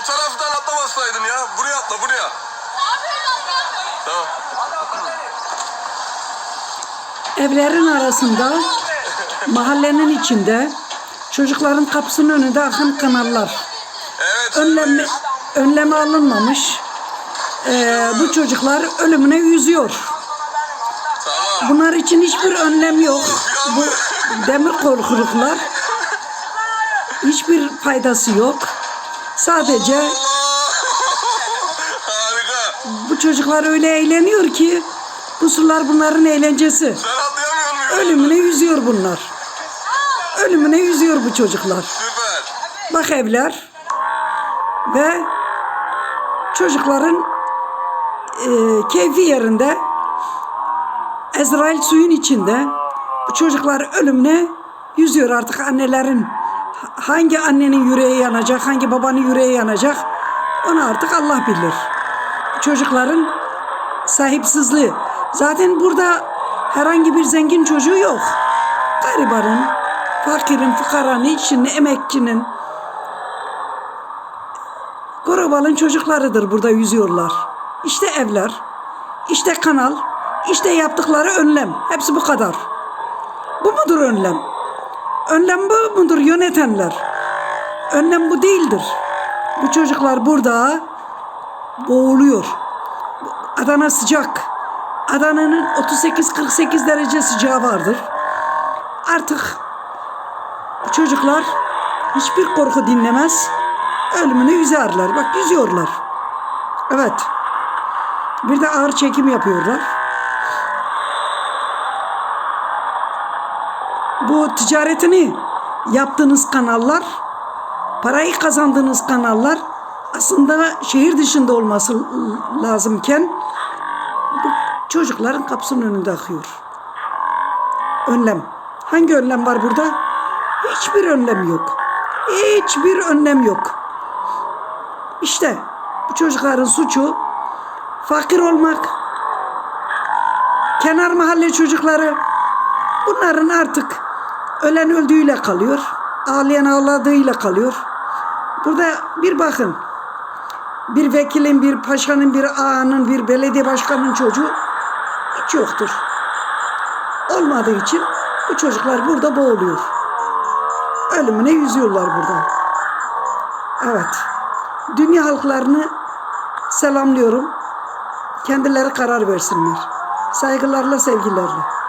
O taraftan atlamasaydın ya. Buraya atla buraya. Tamam. Evlerin arasında, mahallenin içinde, çocukların kapısının önünde akan kanallar. Evet. Önlemi, önlemi alınmamış. Ee, bu çocuklar ölümüne yüzüyor. Tamam. Bunlar için hiçbir önlem yok. Bu demir korkuluklar hiçbir faydası yok. Sadece. Harika. bu çocuklar öyle eğleniyor ki bu sular bunların eğlencesi. Ölümüne yüzüyor bunlar. Ölümüne yüzüyor bu çocuklar. Süper. Bak evler ve çocukların e, keyfi yerinde Ezrail suyun içinde bu çocuklar ölümüne yüzüyor artık annelerin hangi annenin yüreği yanacak hangi babanın yüreği yanacak onu artık Allah bilir çocukların sahipsizliği zaten burada herhangi bir zengin çocuğu yok garibanın fakirin fukaranın işçinin emekçinin Gorobal'ın çocuklarıdır burada yüzüyorlar. İşte evler, işte kanal, işte yaptıkları önlem. Hepsi bu kadar. Bu mudur önlem? Önlem bu mudur yönetenler? Önlem bu değildir. Bu çocuklar burada boğuluyor. Adana sıcak. Adana'nın 38-48 derece sıcağı vardır. Artık bu çocuklar hiçbir korku dinlemez. Ölümünü yüzerler. Bak yüzüyorlar. Evet. Bir de ağır çekim yapıyorlar. Bu ticaretini yaptığınız kanallar, parayı kazandığınız kanallar aslında şehir dışında olması lazımken bu çocukların kapısının önünde akıyor. Önlem. Hangi önlem var burada? Hiçbir önlem yok. Hiçbir önlem yok. İşte bu çocukların suçu fakir olmak. Kenar mahalle çocukları bunların artık ölen öldüğüyle kalıyor. Ağlayan ağladığıyla kalıyor. Burada bir bakın. Bir vekilin, bir paşanın, bir ağanın, bir belediye başkanının çocuğu hiç yoktur. Olmadığı için bu çocuklar burada boğuluyor. Ölümüne yüzüyorlar burada. Evet. Dünya halklarını selamlıyorum. Kendileri karar versinler. Saygılarla, sevgilerle.